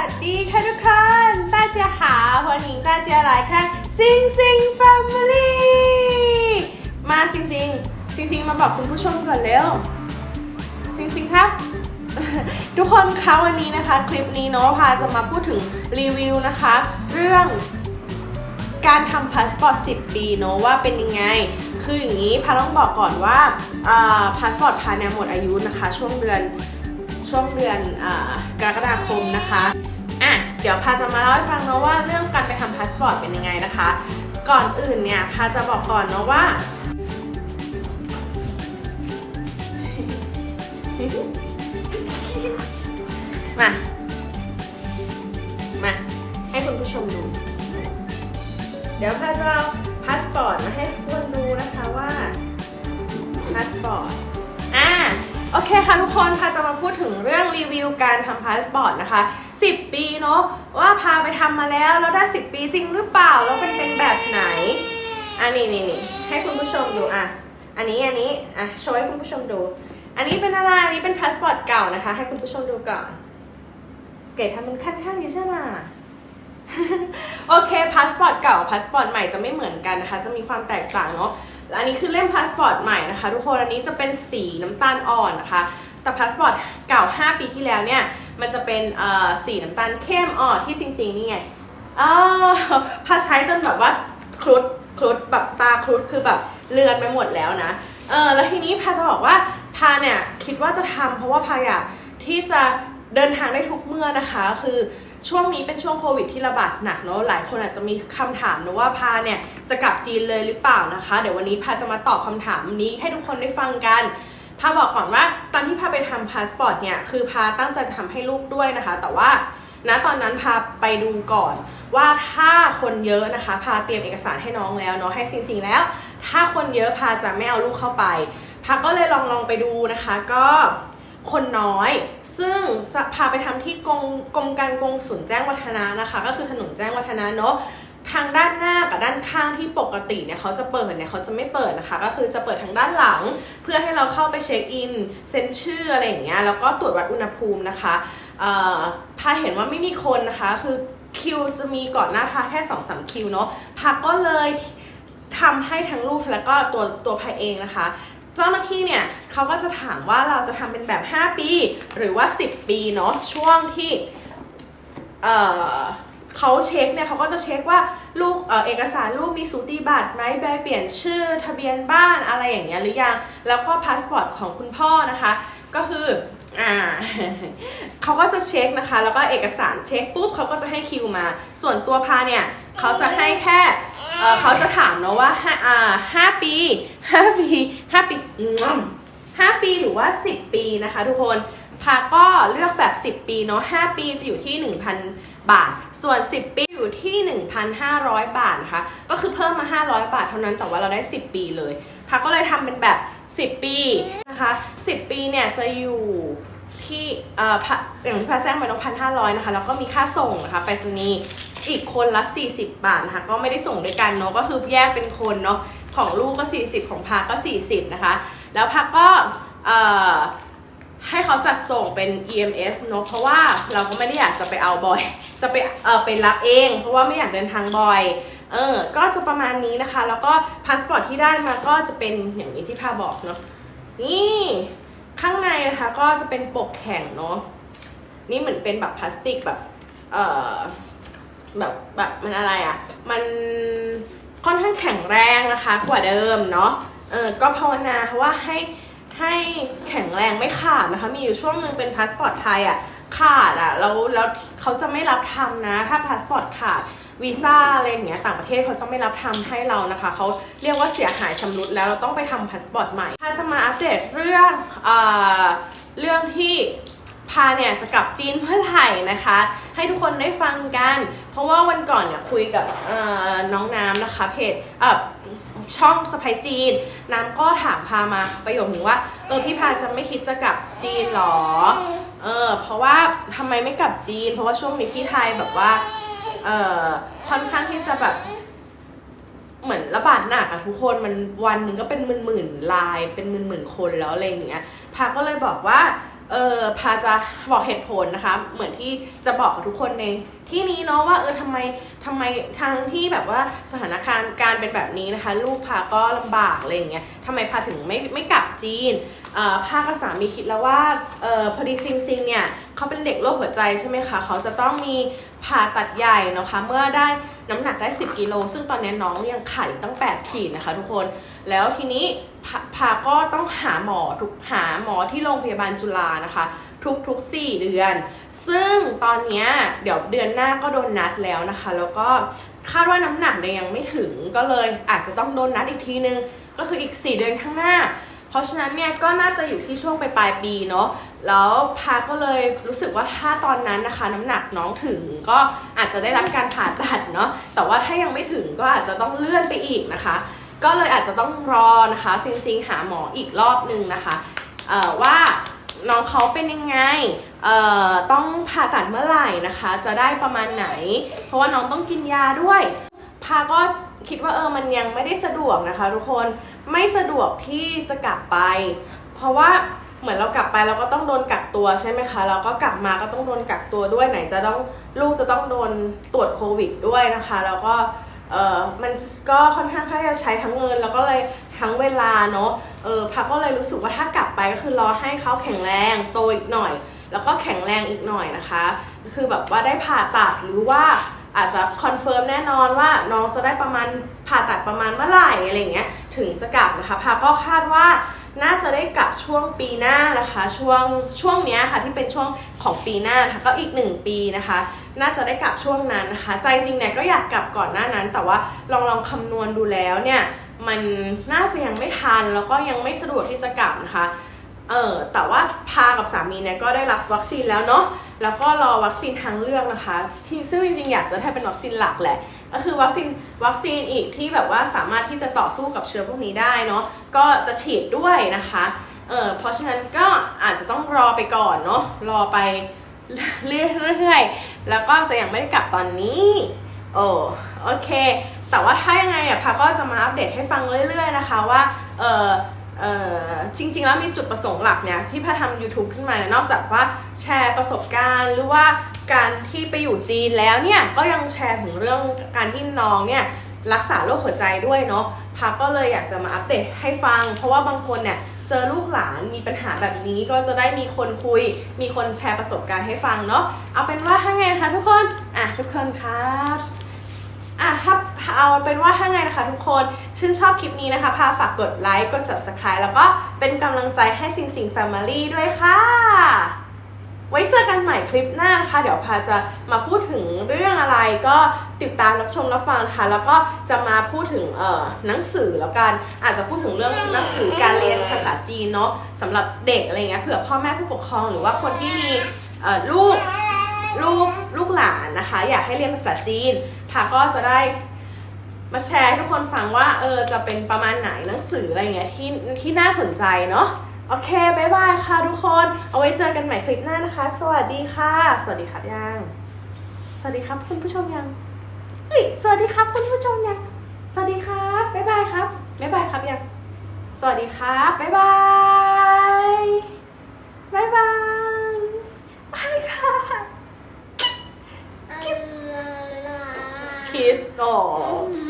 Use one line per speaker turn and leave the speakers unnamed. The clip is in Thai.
วัสดีค่ะทุกคนต้าเจียหาหัวหนิงต้าเจียหลายค่ะซิงซิงแฟมิลี่มาซิงซิงซิงซิงมาบอกคุณผู้ชมก่อนเร็วซิงซิงครับ ทุกคนคะวันนี้นะคะ คลิปนี้เนาะพาจะมาพูดถึงรีวิวนะคะ เรื่องการทำพาสปอร์ต 10 ปีเนาะว่าเป็นยังไง คืออย่างนี้พาต้องบอกก่อนว่าพาสปอร์ตพาเนี่ยหมดอายุนะคะ ช่วงเดือนช่วงเดือนกรกฎาคมนะคะ เดี๋ยวพาจะมาเล่าให้ฟังเนาะว่าเรื่องการไปทำพาสปอร์ตเป็นยังไงนะคะ ก่อนอื่นเนี่ยพาจะบอกก่อนเนาะว่ามา มา ให้คุณผู้ชมดู เดี๋ยวพาจะเอาพาสปอร์ตมาให้ทุกคนดูนะคะว่าพาสปอร์ต อ่า โอเคค่ะทุกคนพาจะมาพูดถึงเรื่องรีวิวการทำพาสปอร์ตนะคะ 10 ปีเนาะว่าพาไปทำมาแล้วแล้วได้ 10 ปีจริงหรือเปล่าแล้วเป็นเป็นแบบไหนอันนี้นี่นี่ให้คุณผู้ชมดูอะอันนี้อันนี้อะโชว์ให้คุณผู้ชมดู อันนี้เป็นอะไรอันนี้เป็นพาสปอร์ตเก่านะคะ ให้คุณผู้ชมดูก่อนเกรดทำมันขั้นๆนี้ใช่ไหมโอเคพาสปอร์ตเก่าพาสปอร์ตใหม่จะไม่เหมือนกันนะคะ จะมีความแตกต่างเนาะและอันนี้คือเล่มพาสปอร์ตใหม่นะคะ ทุกคนอันนี้จะเป็นสีน้ำตาลอ่อนนะคะ แต่พาสปอร์ตเก่า 5 ปีที่แล้วเนี่ย มันจะเป็นสีน้ำตาลเข้มอ่อนที่ซิงซิงนี่ไงอ๋อพาใช้จนแบบว่าครุดครุดแบบตาครุดคือแบบเลือนไปหมดแล้วนะเออแล้วทีนี้พาจะบอกว่าพาเนี่ยคิดว่าจะทำเพราะว่าพาอยากที่จะเดินทางได้ทุกเมื่อนะคะ คือช่วงนี้เป็นช่วงโควิดที่ระบาดหนักเนอะหลายคนอาจจะมีคำถามนะว่าพาเนี่ยจะกลับจีนเลยหรือเปล่านะคะ เดี๋ยววันนี้พาจะมาตอบคำถามนี้ให้ทุกคนได้ฟังกันพาบอกก่อนว่าตอนที่ พาสปอร์ตเนี่ยคือพาตั้งใจจะทำให้ลูกด้วยนะคะ แต่ว่าณตอนนั้นพาไปดูก่อนว่าถ้าคนเยอะนะคะ พาเตรียมเอกสารให้น้องแล้วเนาะให้สิ่งๆแล้ว ถ้าคนเยอะพาจะไม่เอาลูกเข้าไป พาก็เลยลองลองไปดูนะคะ ก็คนน้อย ซึ่งพาไปทำที่กรมกรมการกงสุลแจ้งวัฒนะนะคะ ก็คือถนนแจ้งวัฒนะเนาะ ทางด้านหน้ากับด้านข้างที่ปกติเนี่ยเขาจะเปิดเนี่ยเขาจะไม่เปิดนะคะ ก็คือจะเปิดทางด้านหลัง เพื่อให้เราเข้าไปเช็คอินเซ็นชื่ออะไรอย่างเงี้ยแล้วก็ตรวจวัดอุณหภูมินะคะเอ่อพาเห็นว่าไม่มีคนนะคะคือคิวจะมีก่อนหน้าพาแค่2อสามคิวเนาะพาก็เลยทำให้ทั้งลูกแล้วก็ตัวตัวพาเองนะคะเจ้าหน้าที่เนี่ยเขาก็จะถามว่าเราจะทำเป็นแบบ 5 ปี หรือว่า 10 ปีเนาะช่วงที่เอ่อ เขาเช็คเนี่ยเขาก็จะเช็คว่าลูกเออเอกสารลูกมีสูติบัตรไหมใบเปลี่ยนชื่อทะเบียนบ้านอะไรอย่างเงี้ยหรือยังแล้วก็พาสปอร์ตของคุณพ่อนะคะ ก็คืออ่าเขาก็จะเช็คนะคะ แล้วก็เอกสารเช็คปุ๊บเขาก็จะให้คิวมา ส่วนตัวพาเนี่ยเขาจะให้แค่เออเขาจะถามเนาะว่าห้าอ่าห้าปีห้าปีห้าปีห้าปีหรือว่า10ปีนะคะ ทุกคนพาก็เลือกแบบ10ปีเนาะ5ปีจะอยู่ที่1,000 บาท ส่วน 10 ปีอยู่ที่ 1,500 บาทนะคะก็คือเพิ่มมา 500 บาทเท่านั้นแต่ว่าเราได้ 10 ปีเลยพาก็เลยทำเป็นแบบ 10 ปีนะคะ10 ปีเนี่ยจะอยู่ที่เอ่อพอย่างที่พาแจ้งไปต้องพันห้าร้อยนะคะแล้วก็มีค่าส่งนะคะไปรษณีย์อีกคนละ 40 บาทนะคะก็ไม่ได้ส่งด้วยกันเนาะก็คือแยกเป็นคนเนาะของลูกก็ 40 ของพาก็ 40 นะคะ แล้วพาก็เอ่อ ให้เขาจัดส่งเป็น EMS เนอะเพราะว่าเราก็ไม่ได้อยากจะไปเอาบ่อย จะไปเออไปรับเอง เพราะว่าไม่อยากเดินทางบ่อยเออก็จะประมาณนี้นะคะ แล้วก็พาสปอร์ตที่ได้มาก็จะเป็นอย่างนี้ที่พาบอกเนาะนี่ข้างในนะคะก็จะเป็นปกแข็งเนาะนี่เหมือนเป็นแบบพลาสติกแบบเอ่อแบบแบบมันอะไรอะ่ะ มันค่อนข้างแข็งแรงนะคะ กว่าเดิมเนาะเออก็ภาวนาว่าให้ ให้แข็งแรงไม่ขาดนะคะ มีอยู่ช่วงหนึ่งเป็นพาสปอร์ตไทยอะ่ะขาดอะ่ะแล้วแล้วเขาจะไม่รับทำนะ ถ้าพาสปอร์ตขาดวีซ่าอะไรอย่างเงี้ยต่างประเทศเขาจะไม่รับทำให้เรานะคะเขาเรียกว่าเสียหายชำรุดแล้วเราต้องไปทำพาสปอร์ตใหม่ถ้าจะมาอัปเดตเรื่องเอ่อเรื่องที่พาเนี่ยจะกลับจีนเมื่อไหร่นะคะ ให้ทุกคนได้ฟังกัน เพราะว่าวันก่อนเนี่ยคุยกับน้องน้ำนะคะเพจเอ่อ ช่องสไปจีน น้ำก็ถามพามาประโยคนึงว่า เออพี่พาจะไม่คิดจะกลับจีนหรอ เออ เพราะว่าทำไมไม่กลับจีน เพราะว่าช่วงนี้ที่ไทยแบบว่า เออค่อนข้างที่จะแบบ เหมือนระบาดหนักอะทุกคนมันวันหนึ่งก็เป็นหมื่นหมื่นๆลาย เป็นหมื่นหมื่นๆคนแล้วอะไรอย่างเงี้ยพาก็เลยบอกว่า เออพาจะบอกเหตุผลนะคะ เหมือนที่จะบอกกับทุกคนในที่นี้เนาะว่าเออทำไมทำไมทางที่แบบว่าสถานการณ์การเป็นแบบนี้นะคะ ลูกพาก็ลำบากอะไรอย่างเงี้ยทำไมพาถึงไม่ไม่กลับจีนเออพากับสามีคิดแล้วว่าเออพอดีซิงซิงเนี่ยเขาเป็นเด็กโรคหัวใจใช่ไหมคะเขาจะต้องมีผ่าตัดใหญ่นะคะ เมื่อได้น้ำหนักได้ 10 กิโล ซึ่งตอนนี้น้องยังไข่ตั้ง 8 ขีดนะคะทุกคน แล้วทีนี้ พาพาก็ต้องหาหมอทุกหาหมอที่โรงพยาบาลจุฬานะคะ ทุกทุกสี่เดือน ซึ่งตอนนี้เดี๋ยวเดือนหน้าก็โดนนัดแล้วนะคะ แล้วก็คาดว่าน้ำหนักเนี่ยยังไม่ถึงก็เลยอาจจะต้องโดนนัดอีกทีนึง ก็คืออีก 4 เดือนข้างหน้า เพราะฉะนั้นเนี่ยก็น่าจะอยู่ที่ช่วงปลายปลายปีเนาะแล้วพาก็เลยรู้สึกว่าถ้าตอนนั้นนะคะ น้ำหนักน้องถึงก็อาจจะได้รับการผ่าตัดเนาะแต่ว่าถ้ายังไม่ถึงก็อาจจะต้องเลื่อนไปอีกนะคะ ก็เลยอาจจะต้องรอนะคะซิงซิงหาหมออีกรอบนึงนะคะว่าน้องเขาเป็นยังไงต้องผ่าตัดเมื่อไหร่นะคะ จะได้ประมาณไหน เพราะว่าน้องต้องกินยาด้วยพาก็คิดว่าเออมันยังไม่ได้สะดวกนะคะ ทุกคนไม่สะดวกที่จะกลับไป เพราะว่าเหมือนเรากลับไปเราก็ต้องโดนกักตัวใช่ไหมคะแล้วก็กลับมาก็ต้องโดนกักตัวด้วยไหนจะต้องลูกจะต้องโดนตรวจโควิดด้วยนะคะ แล้วก็ เออมันก็ค่อนข้างที่จะใช้ทั้งเงิน แล้วก็เลยทั้งเวลาเนาะเออพักก็เลยรู้สึกว่าถ้ากลับไปก็คือรอให้เขาแข็งแรงโตอีกหน่อย แล้วก็แข็งแรงอีกหน่อยนะคะ คือแบบว่าได้ผ่าตัดหรือว่าอาจจะคอนเฟิร์มแน่นอนว่าน้องจะได้ประมาณผ่าตัดประมาณเมื่อไหร่อะไรอย่างเงี้ยถึงจะกลับนะคะพาก็คาดว่าน่าจะได้กลับช่วงปีหน้านะคะ ช่วงช่วงเนี้ยค่ะที่เป็นช่วงของปีหน้านะคะก็อีกหนึ่งปีนะคะ น่าจะได้กลับช่วงนั้นนะคะ ใจจริงเนี่ยก็อยากกลับก่อนหน้านั้น แต่ว่าลองลองคำนวณดูแล้วเนี่ยมันน่าจะยังไม่ทันแล้วก็ยังไม่สะดวกที่จะกลับนะคะเออแต่ว่าพากับสามีเนี่ยก็ได้รับวัคซีนแล้วเนาะแล้วก็รอวัคซีนทางเลือกนะคะที่ซึ่งจริงๆอยากจะให้เป็นวัคซีนหลักแหละก็คือวัคซีนวัคซีนอีกที่แบบว่าสามารถที่จะต่อสู้กับเชื้อพวกนี้ได้เนาะก็จะฉีดด้วยนะคะเออเพราะฉะนั้นก็อาจจะต้องรอไปก่อนเนาะรอไปเรื่อย แล้วก็จะยังไม่ได้กลับตอนนี้โอ้โอเค แต่ว่าถ้ายังไงอะพาก็จะมาอัปเดตให้ฟังเรื่อย ๆ นะคะว่าเออเออจริง ๆ แล้วมีจุดประสงค์หลักเนี่ยที่พาทำ YouTube ขึ้นมาเนี่ยนอกจากว่าแชร์ประสบการณ์หรือว่าการที่ไปอยู่จีนแล้วเนี่ยก็ยังแชร์ถึงเรื่องการที่น้องเนี่ยรักษาโรคหัวใจด้วยเนาะพาก็เลยอยากจะมาอัปเดตให้ฟัง เพราะว่าบางคนเนี่ย เจอลูกหลานมีปัญหาแบบนี้ก็จะได้มีคนคุย มีคนแชร์ประสบการณ์ให้ฟังเนาะเอาเป็นว่าถ้าไงนะคะทุกคนอะทุกคนครับอะถ้าเอาเป็นว่าถ้าไงนะคะทุกคนชื่นชอบคลิปนี้นะคะพาฝากกดไลค์กด subscribe แล้วก็เป็นกำลังใจให้สิงสิง Family ด้วยค่ะ ไว้เจอกันใหม่คลิปหน้านะคะ เดี๋ยวพาจะมาพูดถึงเรื่องอะไรก็ติดตามรับชมรับฟังนะคะแล้วก็จะมาพูดถึงเอ่อหนังสือแล้วกัน อาจจะพูดถึงเรื่องหนังสือการเรียนภาษาจีนเนาะสำหรับเด็กอะไรเงี้ยเผื่อพ่อแม่ผู้ปกครองหรือว่าคนที่มีเอ่อลูกลูกลูกหลานนะคะ อยากให้เรียนภาษาจีนพาก็จะได้มาแชร์ทุกคนฟังว่าเออจะเป็นประมาณไหนหนังสืออะไรเงี้ยที่ที่น่าสนใจเนาะ โอเคบายบายค่ะทุกคน เอาไว้เจอกันใหม่คลิปหน้านะคะ สวัสดีค่ะ สวัสดีครับยัง สวัสดีครับคุณผู้ชมยังเฮ้ยสวัสดีครับคุณผู้ชมยัง สวัสดีครับบ๊ายบายครับบ๊ายบายครับยัง สวัสดีครับบ๊ายบายบ๊ายบายบายค่ะคิสโอ
มา